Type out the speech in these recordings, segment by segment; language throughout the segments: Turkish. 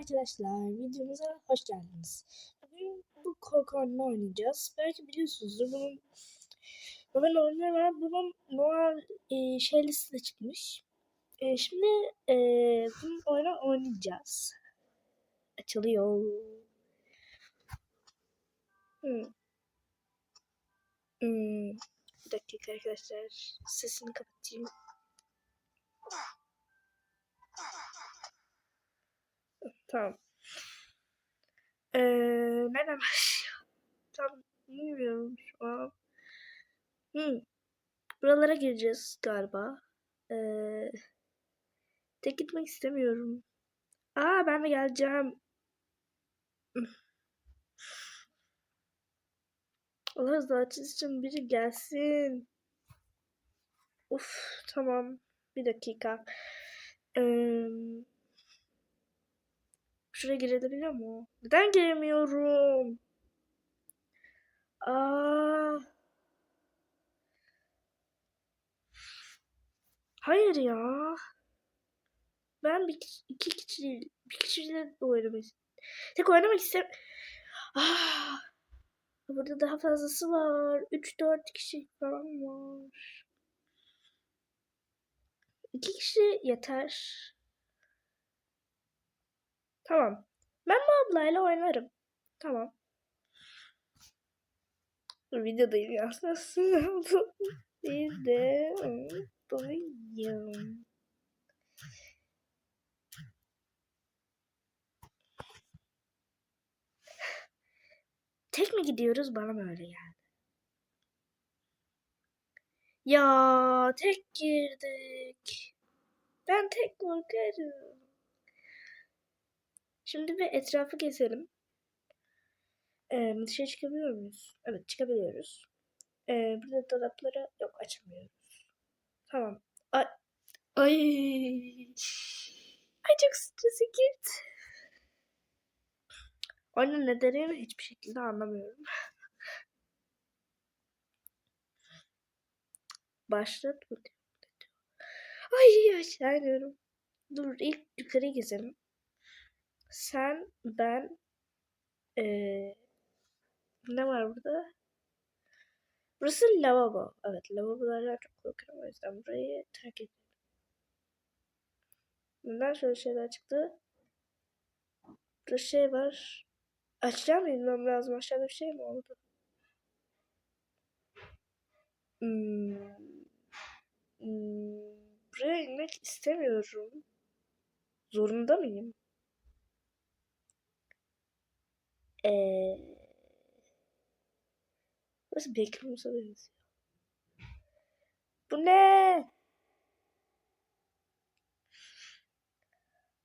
Arkadaşlar videomuza hoş geldiniz. Bugün bu korku oyununu oynayacağız. Belki biliyorsunuzdur bunun Noel oyunu var. Bunun Noel e, şey listede çıkmış. E, şimdi e, bunun oyunu oynayacağız. Açılıyor. Hmm. Hmm. Bir dakika arkadaşlar. Sesini kapatayım. Tamam. Ee, nereden? Tam bilmiyorum şu an. Hmm. Buralara gireceğiz galiba. Ee, tek gitmek istemiyorum. Aa ben de geleceğim. Allah razı için biri gelsin. Uf tamam. Bir dakika. Ee, Şuraya girebiliyor mu? Neden giremiyorum? Aa. Hayır ya. Ben bir iki kişi bir kişiyle oynamak Tek oynamak istem. Ah. Burada daha fazlası var. 3-4 kişi falan var. İki kişi yeter. Tamam. Ben bu ablayla oynarım. Tamam. Dur videodayım ya. De bulayım. Tek mi gidiyoruz? Bana mı öyle geldi? Ya tek girdik. Ben tek korkarım. Şimdi bir etrafı gezelim. Ee, dışarı çıkabiliyor muyuz? Evet çıkabiliyoruz. Ee, burada dolapları yok açamıyoruz. Tamam. Ay. Ay. Ay çok strese girdi. Onun nedenini hiçbir şekilde anlamıyorum. Başlat mı Ay aşağı iniyorum. Dur ilk yukarı gezelim. Sen, ben, ee, ne var burada? Burası lavabo. Evet lavabolardan çok korkuyorum o yüzden burayı terk ettim. Neden şöyle şeyler çıktı? Burada şey var. Aşağı mı inmem lazım? Aşağıda bir şey mi oldu? Hmm. Hmm. Buraya inmek istemiyorum. Zorunda mıyım? Ee, burası Backrooms'a benziyor. Bu ne?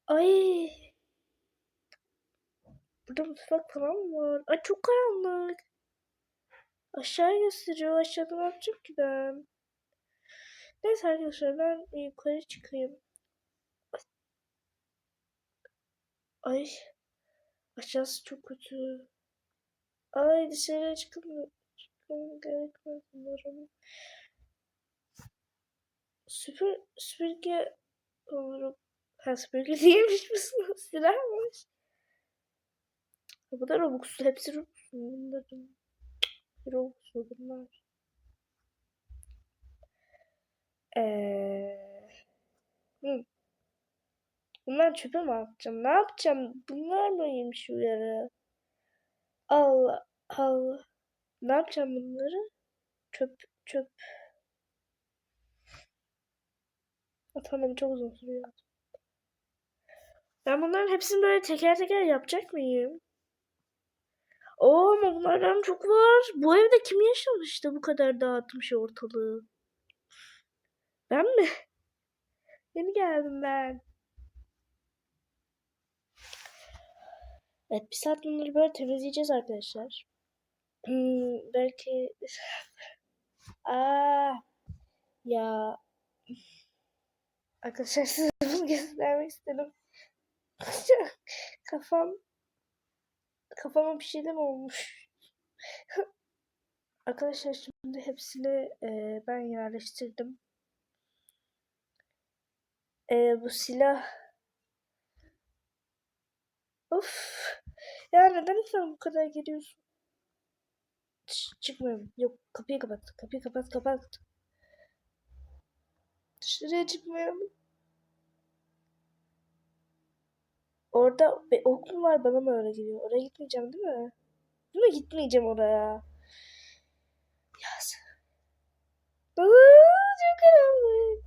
Ay. Burada mutfak falan mı var? Ay çok karanlık. Aşağı gösteriyor. Aşağıda ne yapacağım ki ben? Neyse arkadaşlar ben yukarı çıkayım. Ay. Aşağısı çok kötü. Ay dışarıya çıkmıyor. Çıkmam gerekmez umarım. Süpür, süpürge olurum. Ha süpürge değilmiş misin? Silahmış. Bu da Robux. Hepsi Robux. Bunların. Robux bunlar. Eee. Hı. Bunlar çöpe mi atacağım? Ne yapacağım? Bunlar mı yemiş uyarı? Allah Allah. Ne yapacağım bunları? Çöp çöp. Tamam çok uzun sürüyor. Ben bunların hepsini böyle teker teker yapacak mıyım? Oo ama bunlardan çok var. Bu evde kim yaşamıştı bu kadar dağıtmış ortalığı? Ben mi? Yeni geldim ben. Evet bir saat bunları böyle temizleyeceğiz arkadaşlar. Hmm, belki Aa ya arkadaşlar size bunu göstermek istedim. Kafam kafama bir şey de mi olmuş? arkadaşlar şimdi hepsini e, ben yerleştirdim. E, bu silah Of. Ya neden sen bu kadar geliyorsun? Çıkmıyorum. Yok kapıyı kapat. Kapıyı kapat kapat. Dışarıya çıkmıyorum. Orada bir okul var bana mı öyle geliyor? Oraya gitmeyeceğim değil mi? Değil mi? Gitmeyeceğim oraya. Ya sen... Aa, çok karanlık.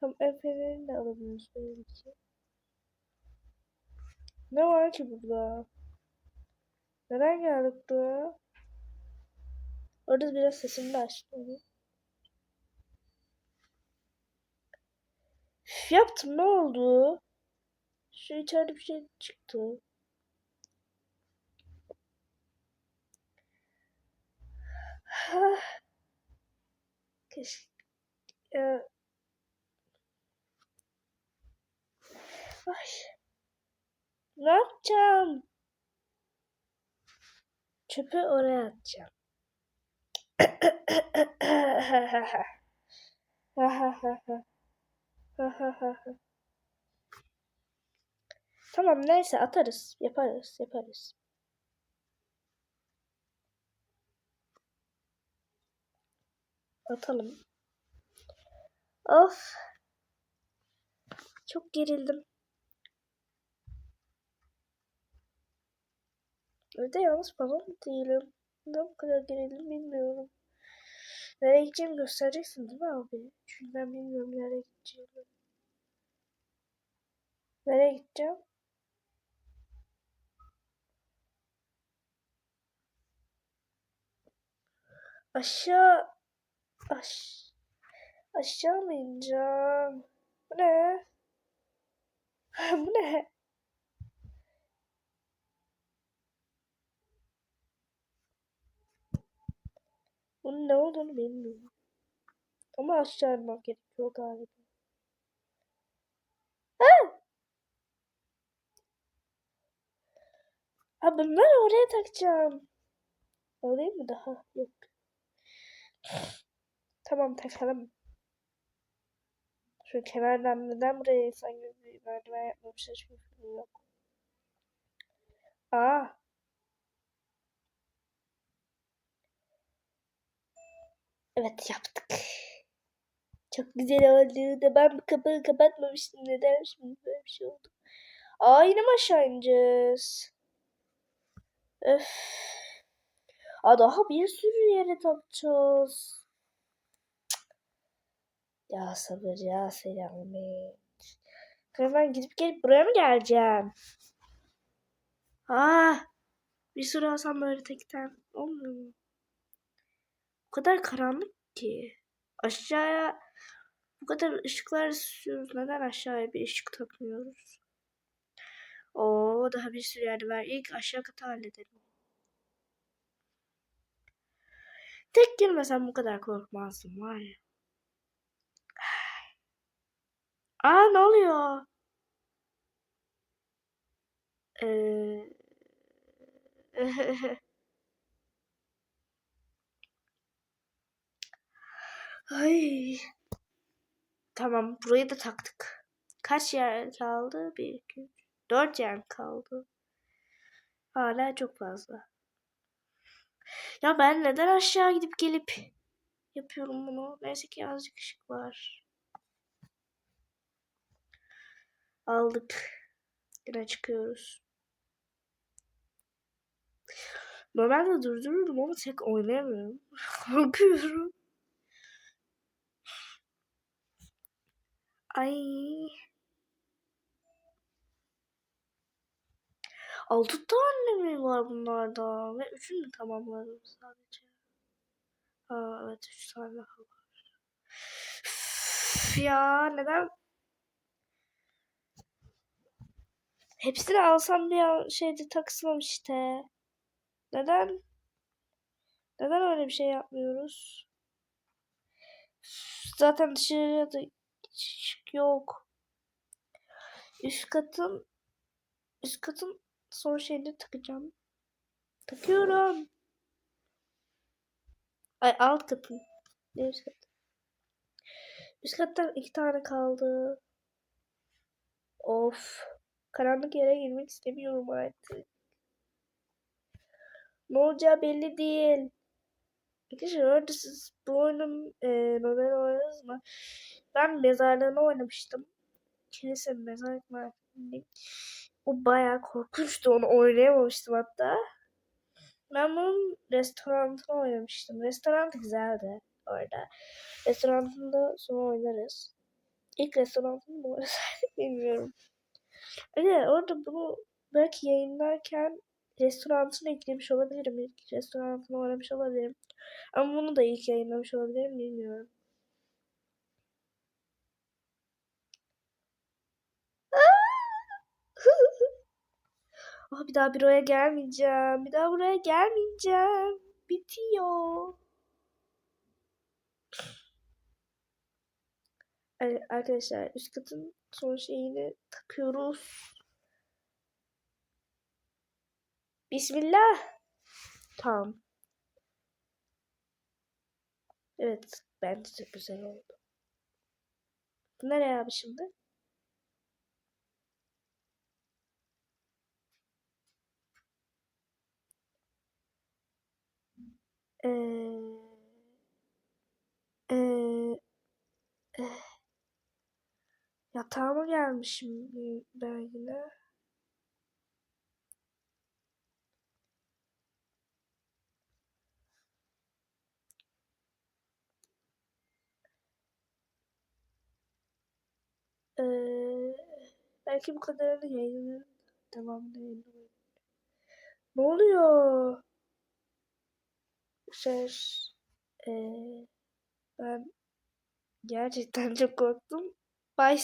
Tam el fenerini de alamıyoruz belki. Ne var ki burada? Neden geldik buraya? Orada biraz sesimi de açtım. Üf, yaptım ne oldu? Şu içeride bir şey çıktı. Keşke. Ay. Ne yapacağım? Çöpü oraya atacağım. tamam neyse atarız. Yaparız yaparız. Atalım. Of. Çok gerildim. Evde yalnız falan değilim. Neden bu kadar gerildim bilmiyorum. Nereye gideceğimi göstereceksin değil mi abi? Çünkü ben bilmiyorum nereye gideceğimi. Nereye gideceğim? Aşağı aş aşağı mı ineceğim? Bu ne? Bu ne? Bunun ne olduğunu bilmiyorum. Ama aşağı inmek gerekiyor galiba. Ha! Ha bunları oraya takacağım. Alayım mı daha? Yok. Tamam takalım. Şu kenardan neden buraya insan gibi merdiven yapmamışlar hiçbir yok. Aa. Evet yaptık. Çok güzel oldu da ben bu kapıyı kapatmamıştım. Neden şimdi böyle bir şey oldu? Aa yine mi aşağı ineceğiz? Öf. Aa daha bir sürü yere tapacağız. Ya sabır ya selamet. Hemen gidip gelip buraya mı geleceğim? Ah, bir sürü alsam böyle tekten olmuyor mu? Kadar karanlık ki. Aşağıya bu kadar ışıklar istiyoruz. Neden aşağıya bir ışık takmıyoruz? Oo daha bir sürü yer var. İlk aşağı katı halledelim. Tek girmesem bu kadar korkmazdım var ya. Aa ne oluyor? Ee... Ay. Tamam burayı da taktık. Kaç yer kaldı? 1, 2, 3, 4 yer kaldı. Hala çok fazla. Ya ben neden aşağı gidip gelip yapıyorum bunu? Neyse ki azıcık ışık var. Aldık. Yine çıkıyoruz. Normalde durdururdum ama tek oynayamıyorum. Korkuyorum. Ay. Altı tane mi var bunlardan? Ve üçünü tamamladım sadece. Aa, evet üç tane daha var. Üf, ya neden? Hepsini alsam bir şeyde taksam işte. Neden? Neden öyle bir şey yapmıyoruz? Zaten dışarıya da yok. Üst katın üst katın son şeyini takacağım. Takıyorum. Ay alt katın. Ne üst kat? Üst kattan iki tane kaldı. Of. Karanlık yere girmek istemiyorum artık. Ne olacağı belli değil. Arkadaşlar orada siz bu oyunun e, normal oynadınız mı? Ben mezarlığını oynamıştım. Kilise mezarlık mı? O bayağı korkunçtu. Onu oynayamamıştım hatta. Ben bunun restoranını oynamıştım. Restoran güzeldi orada. Restoranında sonra oynarız. İlk restoranını mı oynasaydık bilmiyorum. Evet orada bunu belki yayınlarken restoranını eklemiş olabilirim. İlk restoranını oynamış olabilirim. Ama bunu da ilk yayınlamış olabilirim bilmiyorum. oh, bir daha buraya gelmeyeceğim. Bir daha buraya gelmeyeceğim. Bitiyor. Arkadaşlar üst katın son şeyini takıyoruz. Bismillah. Tamam. Evet. Bence çok güzel oldu. Nereye abi şimdi? Ee, ee, ee, yatağıma gelmişim ben yine. Ee, belki bu kadarını yayınlarım. Devamlı yayınlarım. Ne oluyor? Ses. Ee, ben gerçekten çok korktum. Bye.